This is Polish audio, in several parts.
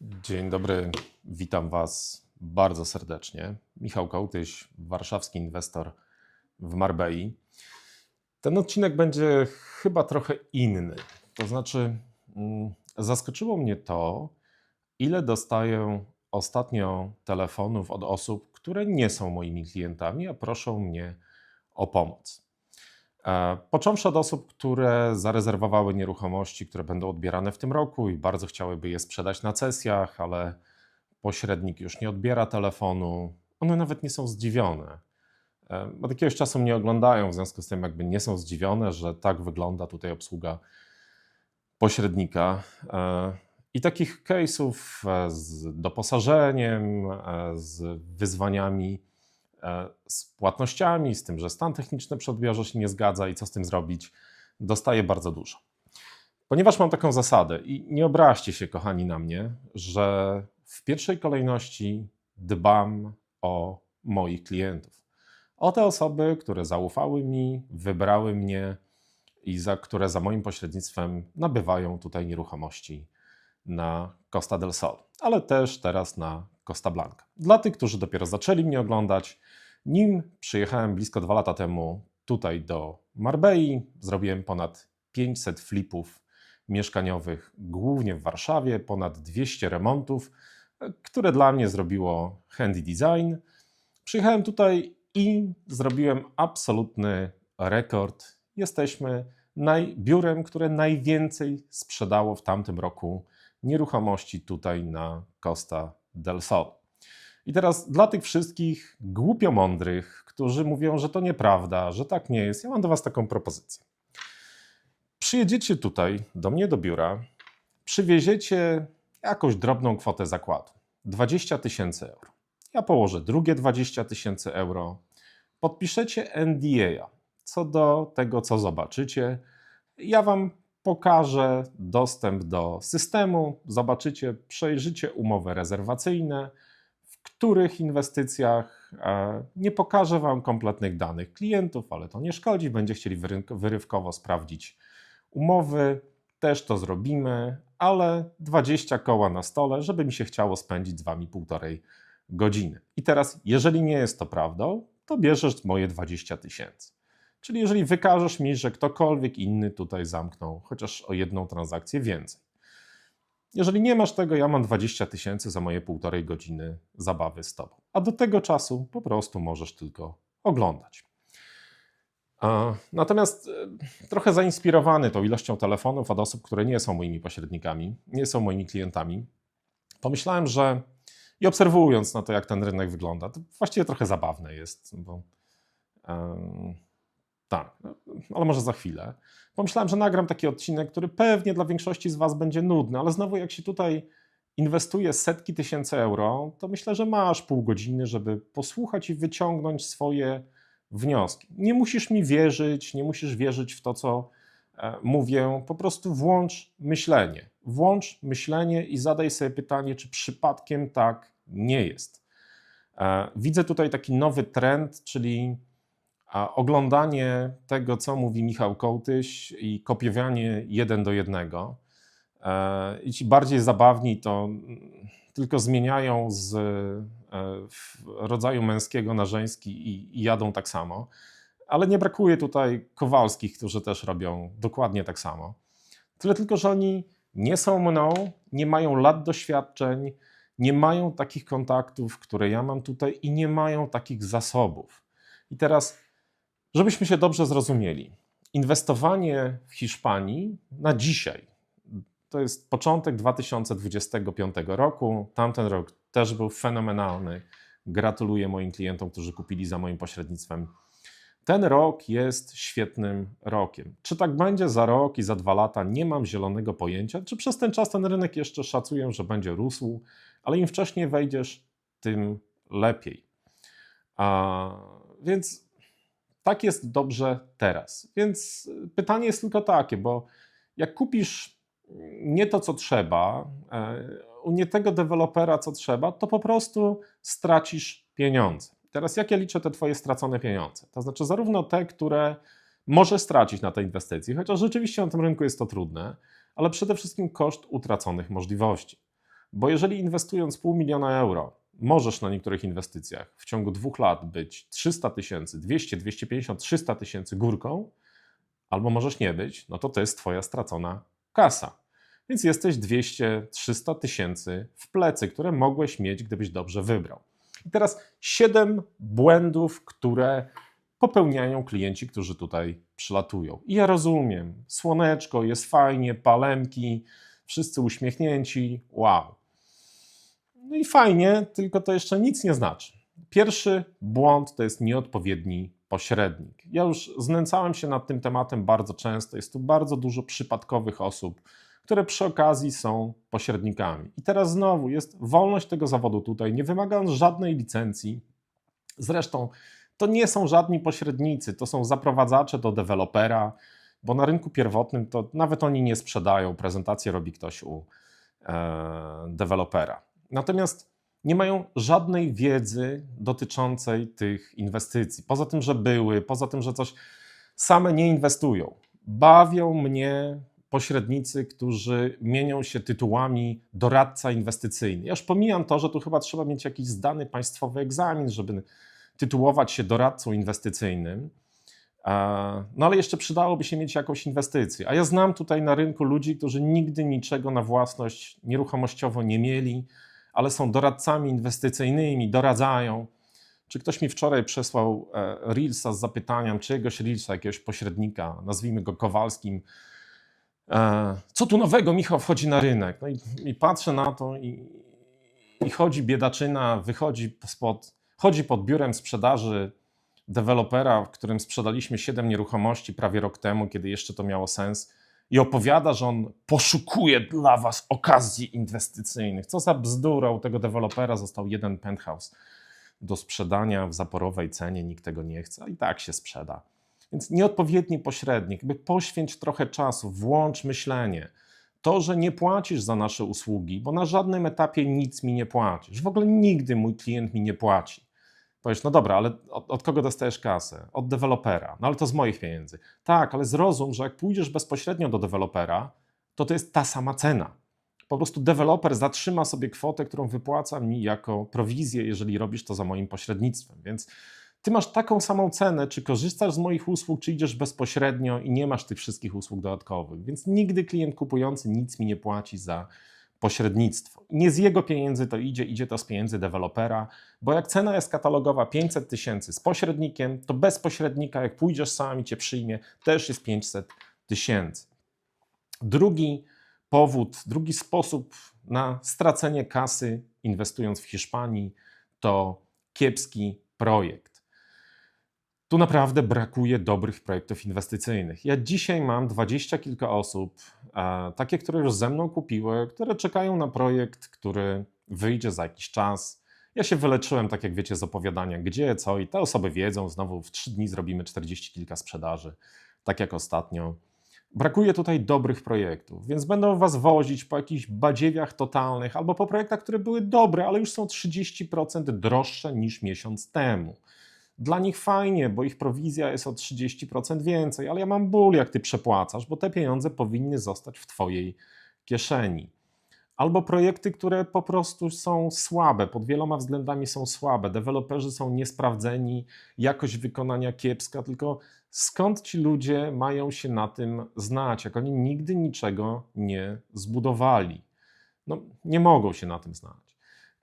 Dzień dobry, witam Was bardzo serdecznie. Michał Kołtyś, warszawski inwestor w Marbei. Ten odcinek będzie chyba trochę inny. To znaczy, mm, zaskoczyło mnie to, ile dostaję ostatnio telefonów od osób, które nie są moimi klientami, a proszą mnie o pomoc. E, Począwszy od osób, które zarezerwowały nieruchomości, które będą odbierane w tym roku i bardzo chciałyby je sprzedać na cesjach, ale pośrednik już nie odbiera telefonu. One nawet nie są zdziwione. E, Od jakiegoś czasu mnie oglądają, w związku z tym jakby nie są zdziwione, że tak wygląda tutaj obsługa pośrednika. E, I takich case'ów z doposażeniem, z wyzwaniami z płatnościami, z tym, że stan techniczny przy odbiorze się nie zgadza i co z tym zrobić, dostaję bardzo dużo. Ponieważ mam taką zasadę i nie obraźcie się, kochani, na mnie, że w pierwszej kolejności dbam o moich klientów. O te osoby, które zaufały mi, wybrały mnie i za, które za moim pośrednictwem nabywają tutaj nieruchomości na Costa del Sol, ale też teraz na Costa Blanca. Dla tych, którzy dopiero zaczęli mnie oglądać, nim przyjechałem blisko dwa lata temu tutaj do Marbei, zrobiłem ponad 500 flipów mieszkaniowych, głównie w Warszawie, ponad 200 remontów, które dla mnie zrobiło Handy Design. Przyjechałem tutaj i zrobiłem absolutny rekord. Jesteśmy naj, biurem, które najwięcej sprzedało w tamtym roku nieruchomości tutaj na Costa del Sol. I teraz dla tych wszystkich głupio mądrych, którzy mówią, że to nieprawda, że tak nie jest, ja mam do Was taką propozycję. Przyjedziecie tutaj do mnie do biura, przywieziecie jakąś drobną kwotę zakładu 20 tysięcy euro. Ja położę drugie 20 tysięcy euro. Podpiszecie NDA co do tego, co zobaczycie. Ja Wam pokażę dostęp do systemu, zobaczycie, przejrzycie umowy rezerwacyjne, w których inwestycjach e, nie pokażę Wam kompletnych danych klientów, ale to nie szkodzi. Będzie chcieli wyry- wyrywkowo sprawdzić umowy, też to zrobimy, ale 20 koła na stole, żeby mi się chciało spędzić z Wami półtorej godziny. I teraz, jeżeli nie jest to prawdą, to bierzesz moje 20 tysięcy. Czyli jeżeli wykażesz mi, że ktokolwiek inny tutaj zamknął chociaż o jedną transakcję więcej. Jeżeli nie masz tego, ja mam 20 tysięcy za moje półtorej godziny zabawy z Tobą. A do tego czasu po prostu możesz tylko oglądać. Natomiast e, trochę zainspirowany tą ilością telefonów od osób, które nie są moimi pośrednikami, nie są moimi klientami, pomyślałem, że i obserwując na to, jak ten rynek wygląda, to właściwie trochę zabawne jest, bo tak, ale może za chwilę. Pomyślałem, że nagram taki odcinek, który pewnie dla większości z Was będzie nudny, ale znowu jak się tutaj inwestuje setki tysięcy euro, to myślę, że masz pół godziny, żeby posłuchać i wyciągnąć swoje wnioski. Nie musisz mi wierzyć, nie musisz wierzyć w to, co e, mówię, po prostu włącz myślenie. Włącz myślenie i zadaj sobie pytanie, czy przypadkiem tak nie jest. E, Widzę tutaj taki nowy trend, czyli a oglądanie tego, co mówi Michał Kołtyś i kopiowanie jeden do jednego. E, I ci bardziej zabawni to mm, tylko zmieniają z e, rodzaju męskiego na żeński i, i jadą tak samo. Ale nie brakuje tutaj Kowalskich, którzy też robią dokładnie tak samo. Tyle tylko, że oni nie są mną, nie mają lat doświadczeń, nie mają takich kontaktów, które ja mam tutaj i nie mają takich zasobów. I teraz Żebyśmy się dobrze zrozumieli, inwestowanie w Hiszpanii na dzisiaj to jest początek 2025 roku. Tamten rok też był fenomenalny. Gratuluję moim klientom, którzy kupili za moim pośrednictwem. Ten rok jest świetnym rokiem. Czy tak będzie za rok i za dwa lata, nie mam zielonego pojęcia. Czy przez ten czas ten rynek jeszcze szacuję, że będzie rósł, ale im wcześniej wejdziesz, tym lepiej. A, więc tak jest dobrze teraz. Więc pytanie jest tylko takie, bo jak kupisz nie to, co trzeba, e, nie tego dewelopera, co trzeba, to po prostu stracisz pieniądze. Teraz jak ja liczę te Twoje stracone pieniądze? To znaczy zarówno te, które możesz stracić na tej inwestycji, chociaż rzeczywiście na tym rynku jest to trudne, ale przede wszystkim koszt utraconych możliwości. Bo jeżeli inwestując pół miliona euro, możesz na niektórych inwestycjach w ciągu dwóch lat być 300 tysięcy, 200, 250, 300 tysięcy górką, albo możesz nie być, no to to jest Twoja stracona kasa. Więc jesteś 200-300 tysięcy w plecy, które mogłeś mieć, gdybyś dobrze wybrał. I teraz siedem błędów, które popełniają klienci, którzy tutaj przylatują. I ja rozumiem, słoneczko, jest fajnie, palemki, wszyscy uśmiechnięci, wow. No i fajnie, tylko to jeszcze nic nie znaczy. Pierwszy błąd to jest nieodpowiedni pośrednik. Ja już znęcałem się nad tym tematem bardzo często. Jest tu bardzo dużo przypadkowych osób, które przy okazji są pośrednikami. I teraz znowu jest wolność tego zawodu tutaj, nie wymagając żadnej licencji. Zresztą to nie są żadni pośrednicy, to są zaprowadzacze do dewelopera, bo na rynku pierwotnym to nawet oni nie sprzedają, prezentację robi ktoś u e, dewelopera. Natomiast nie mają żadnej wiedzy dotyczącej tych inwestycji. Poza tym, że były, poza tym, że coś same nie inwestują. Bawią mnie pośrednicy, którzy mienią się tytułami doradca inwestycyjny. Ja już pomijam to, że tu chyba trzeba mieć jakiś zdany państwowy egzamin, żeby tytułować się doradcą inwestycyjnym. No ale jeszcze przydałoby się mieć jakąś inwestycję. A ja znam tutaj na rynku ludzi, którzy nigdy niczego na własność nieruchomościowo nie mieli, ale są doradcami inwestycyjnymi, doradzają. Czy ktoś mi wczoraj przesłał e, Reelsa z zapytaniem, czyjegoś Reelsa, jakiegoś pośrednika, nazwijmy go Kowalskim, e, co tu nowego Michał wchodzi na rynek? No i, i patrzę na to i, i chodzi biedaczyna, wychodzi spod, chodzi pod biurem sprzedaży dewelopera, w którym sprzedaliśmy 7 nieruchomości prawie rok temu, kiedy jeszcze to miało sens i opowiada, że on poszukuje dla was okazji inwestycyjnych. Co za bzdura, u tego dewelopera został jeden penthouse do sprzedania w zaporowej cenie, nikt tego nie chce, i tak się sprzeda. Więc nieodpowiedni pośrednik, by poświęć trochę czasu, włącz myślenie. To, że nie płacisz za nasze usługi, bo na żadnym etapie nic mi nie płacisz. W ogóle nigdy mój klient mi nie płaci. Powiesz, no dobra, ale od, od, kogo dostajesz kasę? Od dewelopera. No ale to z moich pieniędzy. Tak, ale zrozum, że jak pójdziesz bezpośrednio do dewelopera, to to jest ta sama cena. Po prostu deweloper zatrzyma sobie kwotę, którą wypłaca mi jako prowizję, jeżeli robisz to za moim pośrednictwem. Więc ty masz taką samą cenę, czy korzystasz z moich usług, czy idziesz bezpośrednio i nie masz tych wszystkich usług dodatkowych. Więc nigdy klient kupujący nic mi nie płaci za pośrednictwo. Nie z jego pieniędzy to idzie, idzie to z pieniędzy dewelopera, bo jak cena jest katalogowa 500 tysięcy z pośrednikiem, to bez pośrednika, jak pójdziesz sam i cię przyjmie, też jest 500 tysięcy. Drugi powód, drugi sposób na stracenie kasy inwestując w Hiszpanii to kiepski projekt. Tu naprawdę brakuje dobrych projektów inwestycyjnych. Ja dzisiaj mam dwadzieścia kilka osób, takie, które już ze mną kupiły, które czekają na projekt, który wyjdzie za jakiś czas. Ja się wyleczyłem, tak jak wiecie, z opowiadania gdzie, co i te osoby wiedzą. Znowu w trzy dni zrobimy czterdzieści kilka sprzedaży, tak jak ostatnio. Brakuje tutaj dobrych projektów, więc będą was wozić po jakichś badziewiach totalnych albo po projektach, które były dobre, ale już są 30% droższe niż miesiąc temu. Dla nich fajnie, bo ich prowizja jest o 30% więcej, ale ja mam ból, jak ty przepłacasz, bo te pieniądze powinny zostać w twojej kieszeni. Albo projekty, które po prostu są słabe, pod wieloma względami są słabe. Deweloperzy są niesprawdzeni, jakość wykonania kiepska, tylko skąd ci ludzie mają się na tym znać, jak oni nigdy niczego nie zbudowali? No, nie mogą się na tym znać.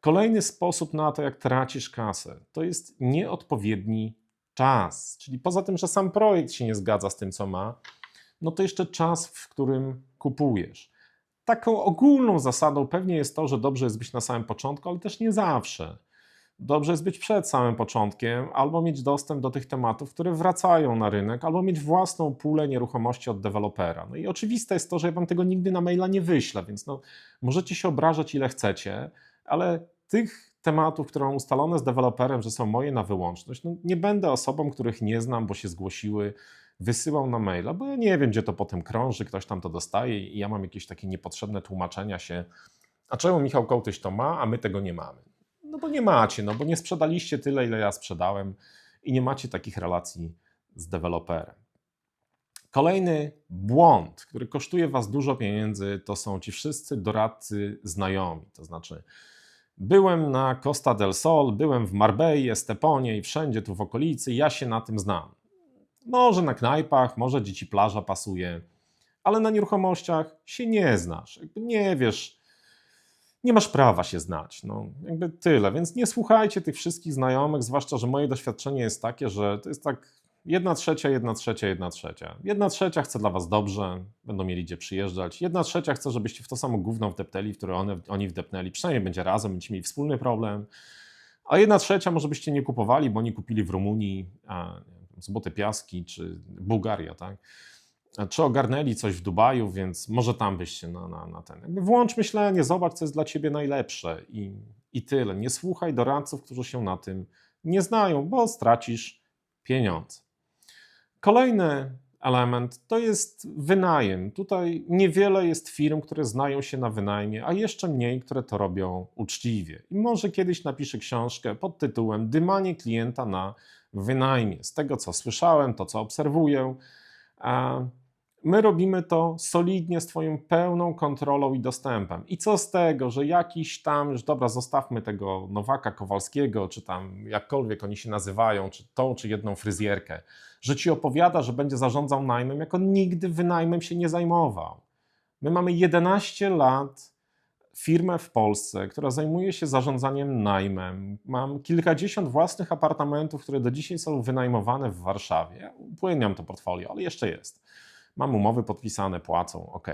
Kolejny sposób na to, jak tracisz kasę, to jest nieodpowiedni czas. Czyli poza tym, że sam projekt się nie zgadza z tym, co ma, no to jeszcze czas, w którym kupujesz. Taką ogólną zasadą pewnie jest to, że dobrze jest być na samym początku, ale też nie zawsze. Dobrze jest być przed samym początkiem, albo mieć dostęp do tych tematów, które wracają na rynek, albo mieć własną pulę nieruchomości od dewelopera. No i oczywiste jest to, że ja wam tego nigdy na maila nie wyślę, więc no, możecie się obrażać ile chcecie, ale tych tematów, które mam ustalone z deweloperem, że są moje na wyłączność, no nie będę osobą, których nie znam, bo się zgłosiły, wysyłał na maila, bo ja nie wiem, gdzie to potem krąży, ktoś tam to dostaje i ja mam jakieś takie niepotrzebne tłumaczenia się. A czemu Michał Kołtyś to ma, a my tego nie mamy? No bo nie macie, no bo nie sprzedaliście tyle, ile ja sprzedałem i nie macie takich relacji z deweloperem. Kolejny błąd, który kosztuje Was dużo pieniędzy, to są ci wszyscy doradcy znajomi. To znaczy, byłem na Costa del Sol, byłem w Marbei, Esteponie i wszędzie tu w okolicy, ja się na tym znam. Może na knajpach, może dzieci plaża pasuje, ale na nieruchomościach się nie znasz. Jakby nie wiesz, nie masz prawa się znać. No, jakby tyle. Więc nie słuchajcie tych wszystkich znajomych, zwłaszcza, że moje doświadczenie jest takie, że to jest tak jedna trzecia, jedna trzecia, jedna trzecia. Jedna trzecia chce dla was dobrze, będą mieli gdzie przyjeżdżać. Jedna trzecia chce, żebyście w to samo gówno wdepnęli, w które one, oni wdepnęli. Przynajmniej będzie razem, będziecie mieli wspólny problem. A jedna trzecia może byście nie kupowali, bo oni kupili w Rumunii Złote Piaski czy Bułgaria, tak? czy ogarnęli coś w Dubaju, więc może tam byście na, na, na ten. Jakby włącz myślenie, zobacz, co jest dla ciebie najlepsze i, i tyle. Nie słuchaj doradców, którzy się na tym nie znają, bo stracisz pieniądze. Kolejny element to jest wynajem. Tutaj niewiele jest firm, które znają się na wynajmie, a jeszcze mniej, które to robią uczciwie. I może kiedyś napiszę książkę pod tytułem Dymanie klienta na wynajmie. Z tego, co słyszałem, to, co obserwuję, My robimy to solidnie z Twoją pełną kontrolą i dostępem. I co z tego, że jakiś tam, już dobra, zostawmy tego Nowaka Kowalskiego, czy tam jakkolwiek oni się nazywają, czy tą, czy jedną fryzjerkę, że Ci opowiada, że będzie zarządzał najmem, jak on nigdy wynajmem się nie zajmował. My mamy 11 lat firmę w Polsce, która zajmuje się zarządzaniem najmem. Mam kilkadziesiąt własnych apartamentów, które do dzisiaj są wynajmowane w Warszawie. Ja upłyniam to portfolio, ale jeszcze jest. Mam umowy podpisane, płacą, ok.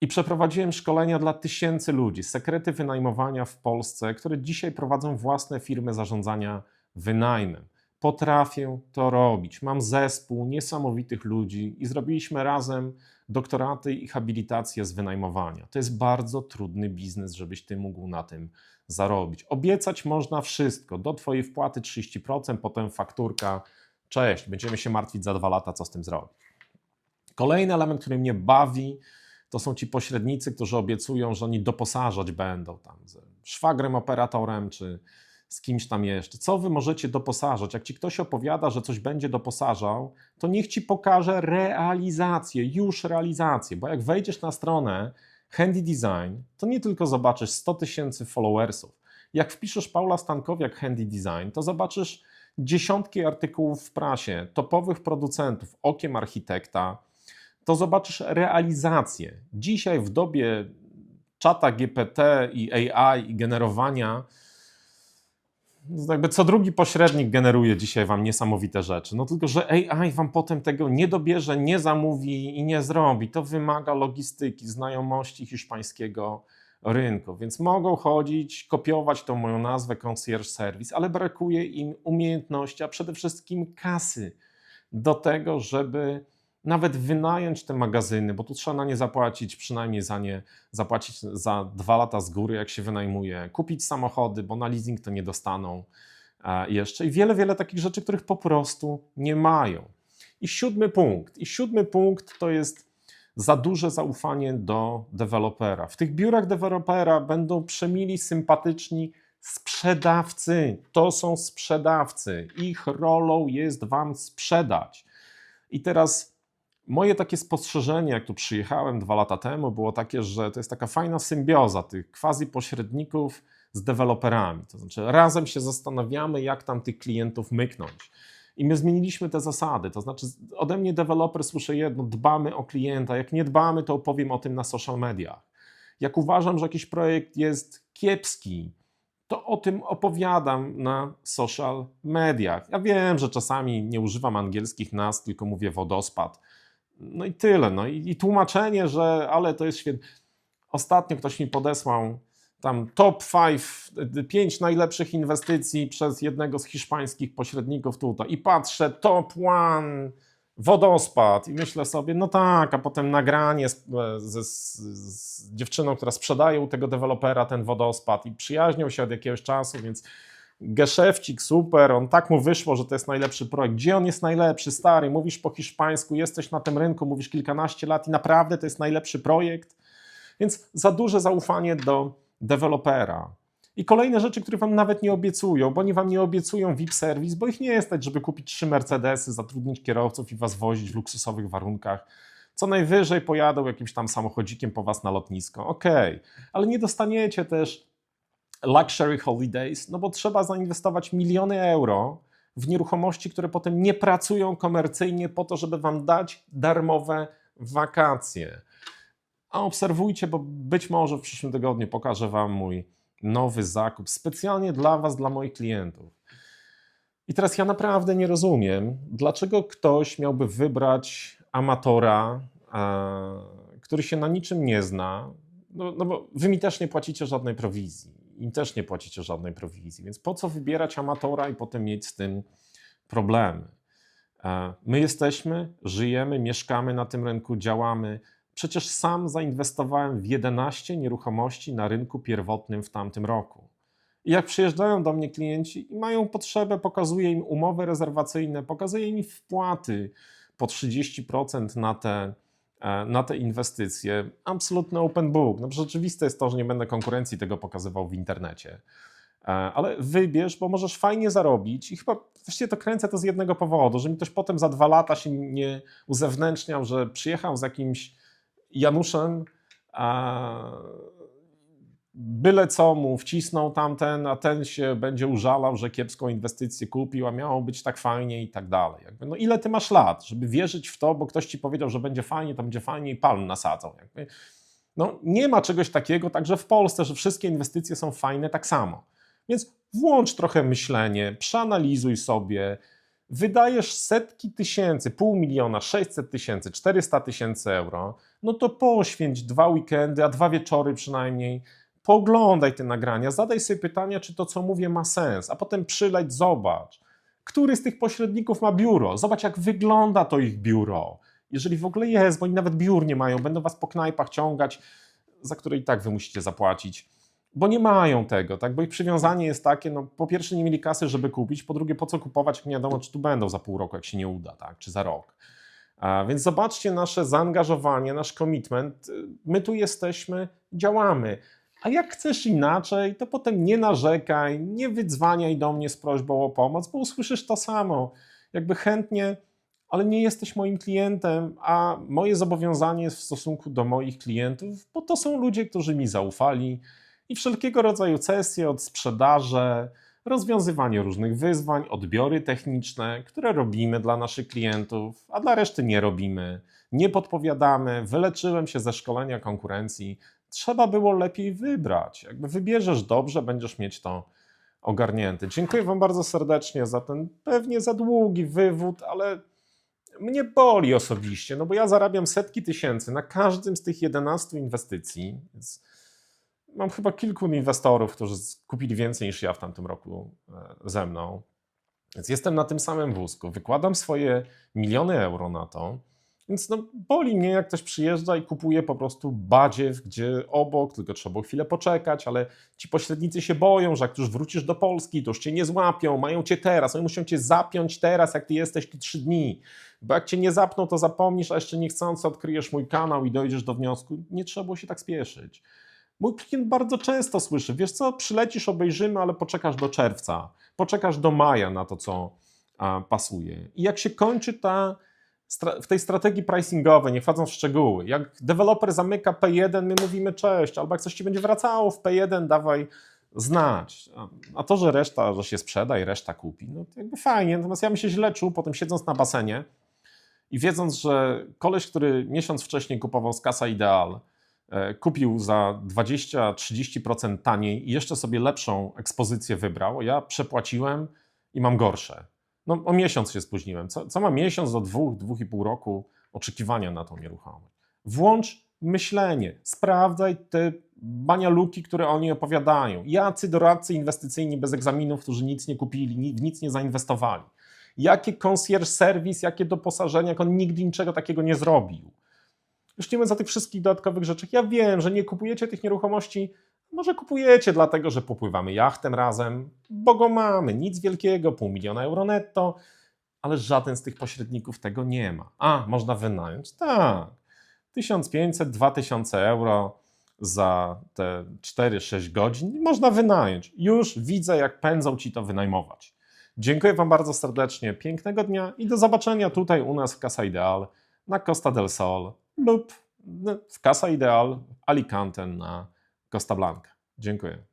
I przeprowadziłem szkolenia dla tysięcy ludzi, sekrety wynajmowania w Polsce, które dzisiaj prowadzą własne firmy zarządzania wynajmem. Potrafię to robić. Mam zespół niesamowitych ludzi i zrobiliśmy razem doktoraty i habilitacje z wynajmowania. To jest bardzo trudny biznes, żebyś ty mógł na tym zarobić. Obiecać można wszystko. Do twojej wpłaty 30%, potem fakturka. Cześć, będziemy się martwić za dwa lata, co z tym zrobić. Kolejny element, który mnie bawi, to są ci pośrednicy, którzy obiecują, że oni doposażać będą tam ze szwagrem operatorem czy z kimś tam jeszcze. Co wy możecie doposażać? Jak ci ktoś opowiada, że coś będzie doposażał, to niech ci pokaże realizację, już realizację, bo jak wejdziesz na stronę Handy Design, to nie tylko zobaczysz 100 tysięcy followersów. Jak wpiszesz Paula Stankowiak Handy Design, to zobaczysz dziesiątki artykułów w prasie, topowych producentów, okiem architekta, to zobaczysz realizację. Dzisiaj w dobie czata GPT i AI i generowania, jakby co drugi pośrednik generuje dzisiaj wam niesamowite rzeczy. No tylko, że AI wam potem tego nie dobierze, nie zamówi i nie zrobi. To wymaga logistyki, znajomości hiszpańskiego rynku, więc mogą chodzić, kopiować tą moją nazwę concierge service, ale brakuje im umiejętności, a przede wszystkim kasy do tego, żeby nawet wynająć te magazyny, bo tu trzeba na nie zapłacić, przynajmniej za nie zapłacić za dwa lata z góry, jak się wynajmuje, kupić samochody, bo na leasing to nie dostaną e, jeszcze i wiele, wiele takich rzeczy, których po prostu nie mają. I siódmy punkt. I siódmy punkt to jest za duże zaufanie do dewelopera. W tych biurach dewelopera będą przemili, sympatyczni sprzedawcy. To są sprzedawcy. Ich rolą jest wam sprzedać. I teraz Moje takie spostrzeżenie, jak tu przyjechałem dwa lata temu, było takie, że to jest taka fajna symbioza tych quasi pośredników z deweloperami. To znaczy, razem się zastanawiamy, jak tam tych klientów myknąć. I my zmieniliśmy te zasady. To znaczy, ode mnie deweloper słyszy jedno: dbamy o klienta. Jak nie dbamy, to opowiem o tym na social mediach. Jak uważam, że jakiś projekt jest kiepski, to o tym opowiadam na social mediach. Ja wiem, że czasami nie używam angielskich nazw, tylko mówię wodospad no i tyle. No i, i tłumaczenie, że ale to jest świetne. Ostatnio ktoś mi podesłał tam top 5, 5 najlepszych inwestycji przez jednego z hiszpańskich pośredników tutaj. I patrzę, top 1, wodospad. I myślę sobie, no tak, a potem nagranie z, z, z, z dziewczyną, która sprzedaje u tego dewelopera ten wodospad i przyjaźnią się od jakiegoś czasu, więc Geszewcik, super, on tak mu wyszło, że to jest najlepszy projekt. Gdzie on jest najlepszy, stary? Mówisz po hiszpańsku, jesteś na tym rynku, mówisz kilkanaście lat i naprawdę to jest najlepszy projekt. Więc za duże zaufanie do dewelopera. I kolejne rzeczy, które wam nawet nie obiecują, bo oni wam nie obiecują VIP serwis, bo ich nie jest stać, żeby kupić trzy Mercedesy, zatrudnić kierowców i was wozić w luksusowych warunkach. Co najwyżej pojadą jakimś tam samochodzikiem po was na lotnisko. Okej, ale nie dostaniecie też luxury holidays, no bo trzeba zainwestować miliony euro w nieruchomości, które potem nie pracują komercyjnie po to, żeby wam dać darmowe wakacje. A obserwujcie, bo być może w przyszłym tygodniu pokażę wam mój nowy zakup specjalnie dla was, dla moich klientów. I teraz ja naprawdę nie rozumiem, dlaczego ktoś miałby wybrać amatora, który się na niczym nie zna. No, no bo wy mi też nie płacicie żadnej prowizji. Im też nie płacicie żadnej prowizji. Więc po co wybierać amatora i potem mieć z tym problemy? E, My jesteśmy, żyjemy, mieszkamy na tym rynku, działamy. Przecież sam zainwestowałem w 11 nieruchomości na rynku pierwotnym w tamtym roku. I jak przyjeżdżają do mnie klienci i mają potrzebę, pokazuję im umowy rezerwacyjne, pokazuję im wpłaty po 30% na te, na te inwestycje. Absolutny open book. No, rzeczywiste jest to, że nie będę konkurencji tego pokazywał w internecie. E, Ale wybierz, bo możesz fajnie zarobić i chyba właściwie to kręcę to z jednego powodu, że mi ktoś potem za dwa lata się nie uzewnętrzniał, że przyjechał z jakimś Januszem, a byle co mu wcisnął tamten, a ten się będzie użalał, że kiepską inwestycję kupił, a miało być tak fajnie i tak dalej. Jakby, no ile ty masz lat, żeby wierzyć w to, bo ktoś ci powiedział, że będzie fajnie, to będzie fajnie i palm nasadzą. Jakby, no, nie ma czegoś takiego, także w Polsce, że wszystkie inwestycje są fajne tak samo. Więc włącz trochę myślenie, przeanalizuj sobie, wydajesz setki tysięcy, pół miliona, 600 tysięcy, 400 tysięcy euro, no to poświęć dwa weekendy, a dwa wieczory przynajmniej, pooglądaj te nagrania, zadaj sobie pytania, czy to, co mówię, ma sens, a potem przyleć, zobacz, który z tych pośredników ma biuro, zobacz, jak wygląda to ich biuro, jeżeli w ogóle jest, bo oni nawet biur nie mają, będą was po knajpach ciągać, za które i tak wy musicie zapłacić bo nie mają tego, tak? bo ich przywiązanie jest takie, no po pierwsze nie mieli kasy, żeby kupić, po drugie po co kupować, jak nie wiadomo, czy tu będą za pół roku, jak się nie uda, tak? czy za rok. A więc zobaczcie nasze zaangażowanie, nasz commitment. My tu jesteśmy, działamy. A jak chcesz inaczej, to potem nie narzekaj, nie wydzwaniaj do mnie z prośbą o pomoc, bo usłyszysz to samo. Jakby chętnie, ale nie jesteś moim klientem, a moje zobowiązanie jest w stosunku do moich klientów, bo to są ludzie, którzy mi zaufali, i wszelkiego rodzaju cesje od sprzedaży, rozwiązywanie różnych wyzwań, odbiory techniczne, które robimy dla naszych klientów, a dla reszty nie robimy. Nie podpowiadamy, wyleczyłem się ze szkolenia konkurencji. Trzeba było lepiej wybrać. Jakby wybierzesz dobrze, będziesz mieć to ogarnięte. Dziękuję Wam bardzo serdecznie za ten pewnie za długi wywód, ale mnie boli osobiście, no bo ja zarabiam setki tysięcy na każdym z tych 11 inwestycji. Mam chyba kilku inwestorów, którzy kupili więcej niż ja w tamtym roku e, ze mną. Więc jestem na tym samym wózku. Wykładam swoje miliony euro na to. Więc no, boli mnie, jak ktoś przyjeżdża i kupuje po prostu badziew, gdzie obok, tylko trzeba było chwilę poczekać, ale ci pośrednicy się boją, że jak już wrócisz do Polski, to już cię nie złapią, mają cię teraz, oni muszą cię zapiąć teraz, jak ty jesteś tu trzy dni. Bo jak cię nie zapną, to zapomnisz, a jeszcze niechcący odkryjesz mój kanał i dojdziesz do wniosku, nie trzeba było się tak spieszyć. Mój klient bardzo często słyszy, wiesz co, przylecisz, obejrzymy, ale poczekasz do czerwca, poczekasz do maja na to, co a, pasuje. I jak się kończy ta, w tej strategii pricingowej, nie wchodząc w szczegóły, jak deweloper zamyka P1, my mówimy cześć, albo jak coś ci będzie wracało w P1, dawaj znać. A to, że reszta, że się sprzeda i reszta kupi, no to jakby fajnie. Natomiast ja bym się źle czuł, potem siedząc na basenie i wiedząc, że koleś, który miesiąc wcześniej kupował z Kasa Ideal, E, kupił za 20-30% taniej i jeszcze sobie lepszą ekspozycję wybrał, ja przepłaciłem i mam gorsze. No, o miesiąc się spóźniłem. Co, co ma miesiąc do dwóch, dwóch i pół roku oczekiwania na tą nieruchomość? Włącz myślenie, sprawdzaj te banialuki, które oni opowiadają. Jacy doradcy inwestycyjni bez egzaminów, którzy nic nie kupili, w nic nie zainwestowali. Jakie concierge service, jakie doposażenia, jak on nigdy niczego takiego nie zrobił. Już nie mówiąc o tych wszystkich dodatkowych rzeczach. Ja wiem, że nie kupujecie tych nieruchomości, może kupujecie dlatego, że popływamy jachtem razem, bo go mamy, nic wielkiego, pół miliona euro netto, ale żaden z tych pośredników tego nie ma. A, można wynająć? Tak. 1500, 2000 euro za te 4-6 godzin można wynająć. Już widzę, jak pędzą ci to wynajmować. Dziękuję Wam bardzo serdecznie, pięknego dnia i do zobaczenia tutaj u nas w Casa Ideal na Costa del Sol lub w Casa Ideal Alicante na Costa Blanca. Dziękuję.